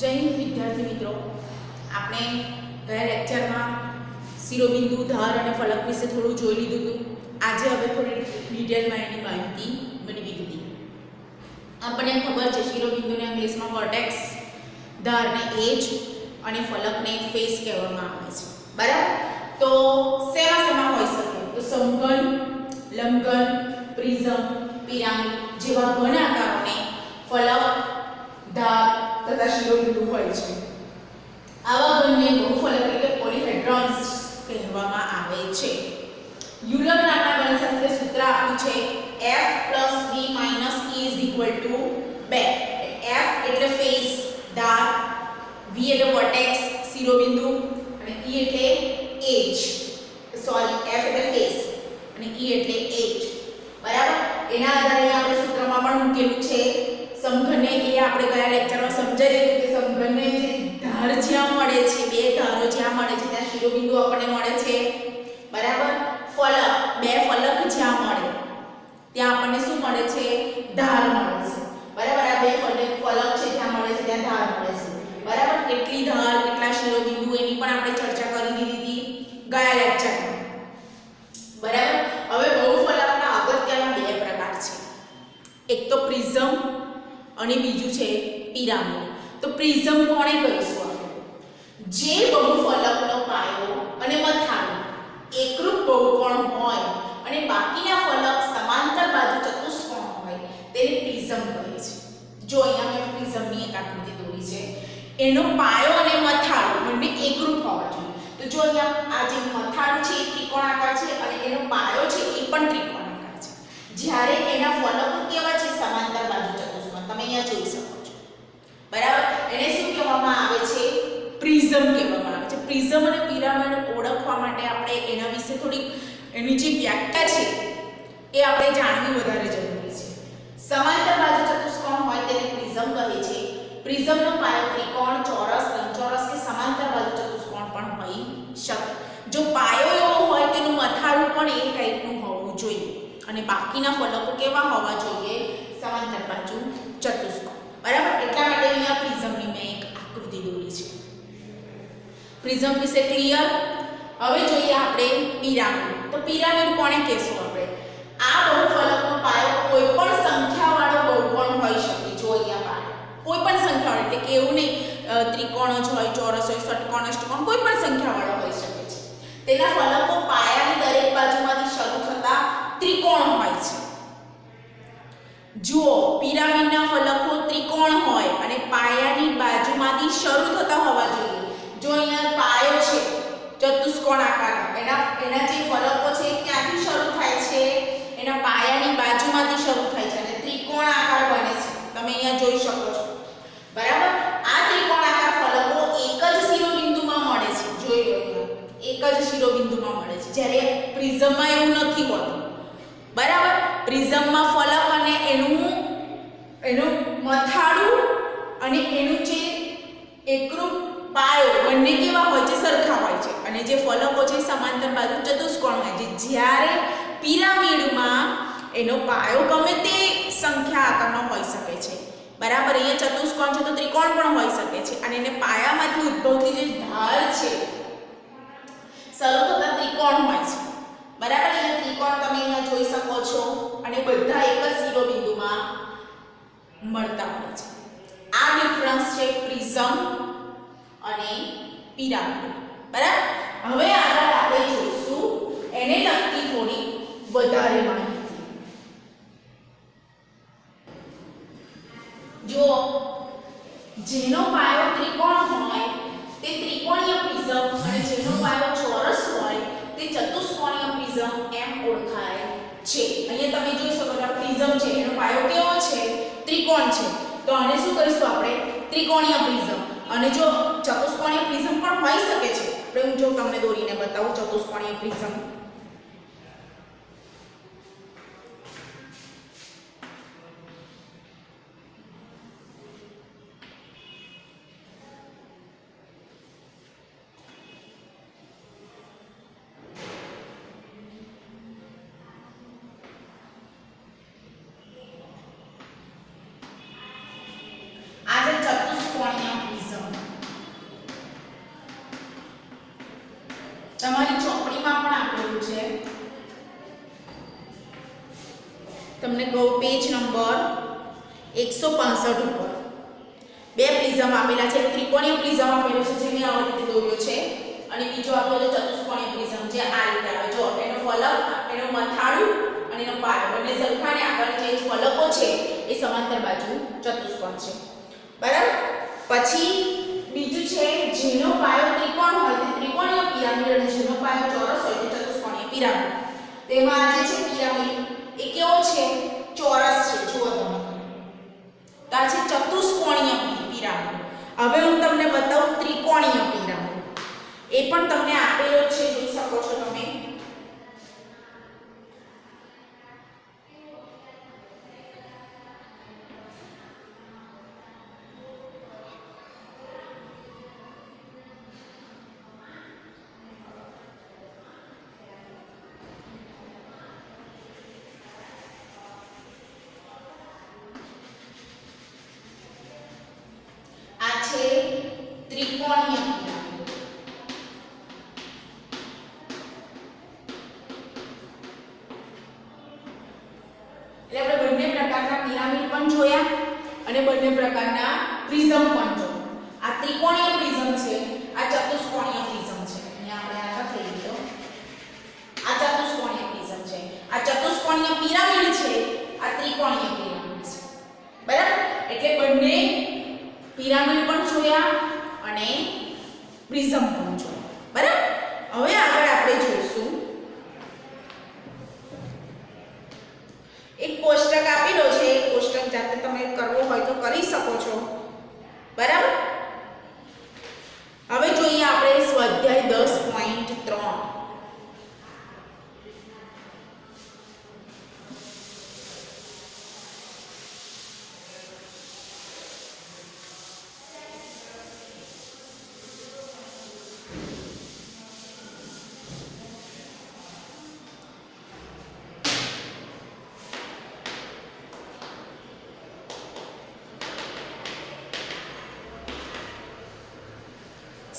જય વિદ્યાર્થી મિત્રો. આપણે ગયા લેક્ચરમાં શિરોબિંદુ, ધાર અને ફલક વિશે થોડું જોઈ લીધું હતું. આજે હવે થોડી ડિટેલમાં એની માહિતી મેળવી લીધી આપણને ખબર છે, શિરોબિંદુને ઇંગ્લિશમાં વર્ટેક્સ ધારને એજ અને ફલકને ફેસ કહેવામાં આવે છે. બરાબર? તો સેવા શેમાં હોઈ શકે? તો સમઘન લંબઘન પ્રિઝમ, પિરામિડ જેવા ઘણા આકારોને ફલક, ધાર તથા શિરોબિંદુ હોય છે આવા બંને બહુફલક એટલે પોલિહેડ્રોન્સ કહેવામાં આવે છે. યુલર નામના ગણિતશાસ્ત્રીય સૂત્ર આપ્યું છે f b e 2 f એટલે ફેસ ધાર v એટલે વર્ટેક્સ શિરોબિંદુ. અને e એટલે એજ સોરી f એટલે ફેસ અને e એટલે એજ બરાબર? એના આધારે આપણે સૂત્રમાં પણ મૂકેલું છે સમઘનને એ આપણે ગયા લેક્ચરમાં સમજાવી દીધું કે સમઘનને જે ધાર જ્યાં મળે છે, બે ધારો જ્યાં મળે છે, ત્યાં શિરોબિંદુ આપણને મળે છે. બરાબર? ફલક, બે ફલક જ્યાં મળે, ત્યાં આપણને શું મળે છે? ધાર મળે છે. બરાબર? આ બે ફલક ફલક છે, ત્યાં મળે છે, ત્યાં ધાર મળે છે. બરાબર? કેટલી ધાર કેટલા શિરોબિંદુ એની પણ આપણે ચર્ચા કરી દીધી હતી ગયા લેક્ચરમાં બરાબર હવે બહુફલકના અગત્યના બે પ્રકાર છે એક તો પ્રિઝમ અને બીજું છે પિરામિડ તો પ્રિઝમ કોણે કહીશું જે બહુફલકનો પાયો અને મથાળું, એકરૂપ બહુકોણ હોય અને બાકીના ફલક સમાંતર બાજુ ચતુષ્કોણ હોય, તેને પ્રિઝમ કહે છે. જો અહીંયા મેં પ્રિઝમની એક આકૃતિ દોરી છે, એનો પાયો અને મથાળું બંને એકરૂપ હોવા જોઈએ. તો જો અહીંયા આ જે મથાળું છે એ ત્રિકોણાકાર છે અને એનો પાયો છે એ પણ ત્રિકોણાકાર છે. જ્યારે એના ફલકો કેવા છે સમાંતર બાજુ ચતુષ્કોણ તમે અહીંયા જોઈ શકો છો બરાબર એને શું કહેવામાં આવે છે પ્રિઝમ કહેવામાં આવે છે. પ્રિઝમ અને પિરામિડ ઓળખવા માટે આપણે એના વિશે થોડી એની જે વ્યાખ્યા છે, એ આપણે જાણવી વધારે જરૂરી છે. સમાંતર બાજુ ચતુષ્કોણ હોય તેને પ્રિઝમ કહે છે. પ્રિઝમનો પાયો ત્રિકોણ, ચોરસ, લંબચોરસ કે સમાંતર બાજુ ચતુષ્કોણ પણ હોઈ શકે. જો પાયો એવો હોય તેનું મથાળું પણ એ ટાઈપનું હોવું જોઈએ. અને બાકીના ફલકો કેવા હોવા જોઈએ? સમાંતર બાજુ ચતુષ્કોણ. બરાબર એટલા માટે અહીંયા પ્રિઝમની મેં એક આકૃતિ દોરી છે પ્રિઝમ વિશે ક્લિયર હવે જોઈએ આપણે પિરામિડ. તો પિરામિડ કોને કહેશું આપણે? આ બહુફલકનો પાયો કોઈ પણ સંખ્યાવાળો બહુકોણ હોઈ શકે. જો અહીંયા કોઈ પણ સંખ્યાવાળો, એટલે કે એવું નહીં ત્રિકોણ જ હોય, ચોરસ હોય, ષટકોણ, અષ્ટકોણ કોઈ પણ સંખ્યાવાળો હોઈ શકે છે. તેના ફલકો પાયાની દરેક બાજુમાંથી શરૂ થતા ત્રિકોણ હોય છે. જુઓ, પિરામિડના ફલકો ત્રિકોણ હોય અને પાયાની બાજુમાંથી શરૂ થતા હોવા જોઈએ. જો અહીંયા પાયો છે ચતુષ્કોણ આકાર એના એના જે ફલકો છે એ ક્યાંથી શરૂ થાય છે? એના પાયાની બાજુમાંથી શરૂ થાય છે અને ત્રિકોણ આકાર બને છે. તમે અહીંયા જોઈ શકો છો. બરાબર? આ ત્રિકોણ આકાર ફલકો એક જ શિરોબિંદુમાં મળે છે. જોઈ લો એક જ શિરોબિંદુમાં મળે છે. જ્યારે પ્રિઝમમાં એવું નથી હોતું. બરાબર? પ્રિઝમમાં ફલક અને એનું એનું મથાળું અને એનું જે એકરૂપ પાયો બંને કેવા હોય છે, સરખા હોય છે. અને જે ફલકો છે સમાંતર બાજુ ચતુષ્કોણ હોય છે. જ્યારે પિરામિડમાં એનો પાયો ગમે તે સંખ્યા આકારનો હોઈ શકે છે. બરાબર, અહીંયા ચતુષ્કોણ છે તો ત્રિકોણ પણ હોઈ શકે છે. અને એને પાયામાંથી ઉદ્ભવતી જે ધાર છે શરૂ થતા ત્રિકોણ હોય છે. બરાબર, અહીંયા ત્રિકોણ તમે અહીંયા જોઈ શકો છો. અને બધા એક જ શિરોબિંદુમાં મળતા હોય છે. આ ડિફરન્સ છે પ્રિઝમ અને પિરામિડ. બરાબર? હવે આગળ આપણે જોઈશું એને લગતી થોડી વધારે માહિતી. જો જેનો પાયો ત્રિકોણ હોય, તે ત્રિકોણીય પ્રિઝમ અને જેનો પાયો ચોરસ હોય, તે ચતુષ્કોણીય પ્રિઝમ એમ ઓળખાય છે. અહીંયા તમે જોઈ શકો છો પ્રિઝમ છે, એનો પાયો કેવો છે? ત્રિકોણ છે. તો આને શું કરીશું આપણે? ત્રિકોણીય પ્રિઝમ. અને જો ચતુષ્કોણીય પ્રિઝમ પણ હોઈ શકે છે, આપણે હું જો તમને દોરીને બતાવું ચતુષ્કોણીય પ્રિઝમ. તમારી ચોપડીમાં પણ આપેલું છે. તમને કહું પેજ નંબર એકસો પાસઠ ઉપર. બે પ્રિઝમ આપેલા છે ત્રિકોણીય પ્રિઝમ આપેલો છે, જેને આ રીતે દોર્યો છે. અને બીજો આપેલો ચતુષ્કોણીય પ્રિઝમ, જે આ રીતે આવે જો, એનો ફલક, એનો મથાળું અને એનો પાર, બંને સરખા ને આગળ જે ફલકો છે, એ સમાંતર બાજુ ચતુષ્કોણ છે. બરાબર? પછી બીજું છે જેનો પાયો ત્રિકોણ હોય તે ત્રિકોણીય પિરામિડ અને જેનો પાયો ચોરસ હોય તે ચતુષ્કોણીય પિરામિડ. તેમાં આજે છે પિરામિડ, એ કેવો છે? ચોરસ છે, જુઓ તમે. તો આ છે ચતુષ્કોણીય પિરામિડ. હવે હું તમને બતાવું ત્રિકોણીય પિરામિડ. એ પણ તમને આપેલો છે, જોઈ શકો છો તમે. પિરામિડ પણ જોયા અને બંને પ્રકારના પ્રિઝમ પણ જોયા. આ ત્રિકોણીય પ્રિઝમ છે, આ ચતુષ્કોણીય પ્રિઝમ છે. અહીંયા આપણે આ લખી લીધો. આ ચતુષ્કોણીય પ્રિઝમ છે. આ ચતુષ્કોણીય પિરામિડ છે, આ ત્રિકોણીય પિરામિડ છે. બરાબર? એટલે બંને પિરામિડ પણ જોયા અને પ્રિઝમ પણ જોયા. બરાબર? બરાબર હવે જોઈએ આપણે સ્વાધ્યાય દસ પોઈન્ટ ત્રણ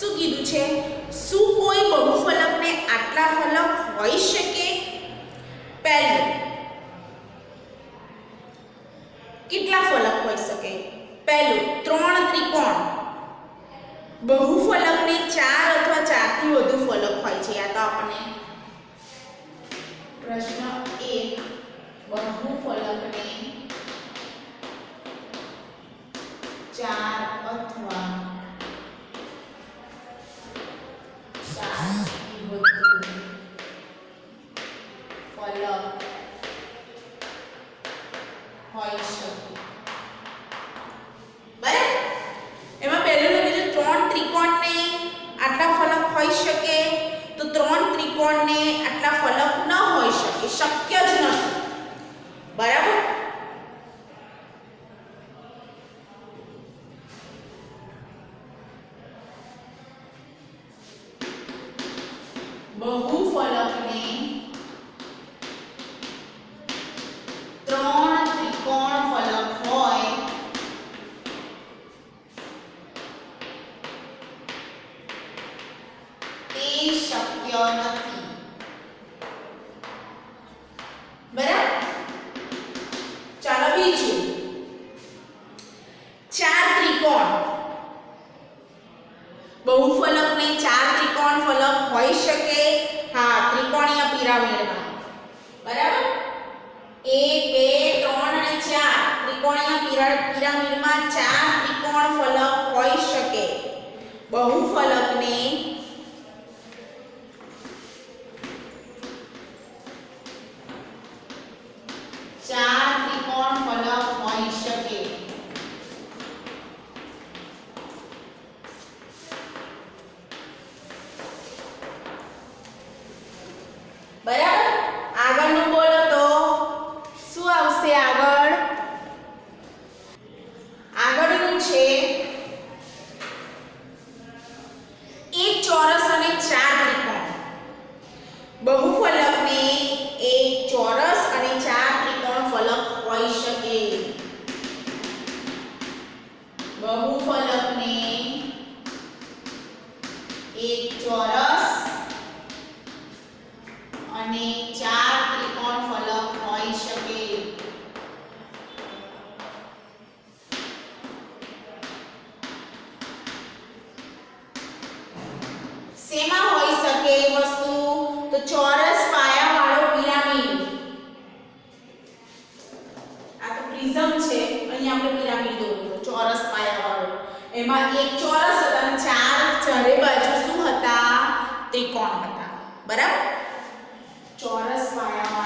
શું કીધું છે? શું કોઈ બહુફલકને આટલા ફલક હોઈ શકે? પહેલું, કેટલા ફલક હોઈ શકે? પહેલું, ત્રણ ત્રિકોણ. બહુફલકને ચાર અથવા ચારથી વધુ ફલક હોય છે. આ તો આપણને પ્રશ્ન એક, બહુફલકને ચાર અથવા ફલક હોઈ ત્રણ ત્રિકોણને આટલા ફલક હોઈ શકે. તો ત્રણ ત્રિકોણને આટલા ફલક ન હોઈ શકે, શક્ય જ નથી. બરાબર? બહુ ત્રણ શક્ય નથી બરાબર ચાલો બીજું ચાર ત્રિકોણ બહુફલકને ચાર ત્રિકોણ ફલક હોઈ શકે હા ત્રિકોણીય પિરામિડમાં બરાબર? એક, બે, ત્રણ અને ચાર ત્રિકોણીય પિરા- પિરામિડમાં ચાર ત્રિકોણ ફલક હોઈ શકે. બહુફલકને એમાં એક ચોરસ હતા અને ચાર ચારે બાજુ શું હતા? ત્રિકોણ હતા. બરાબર? ચોરસ વાળા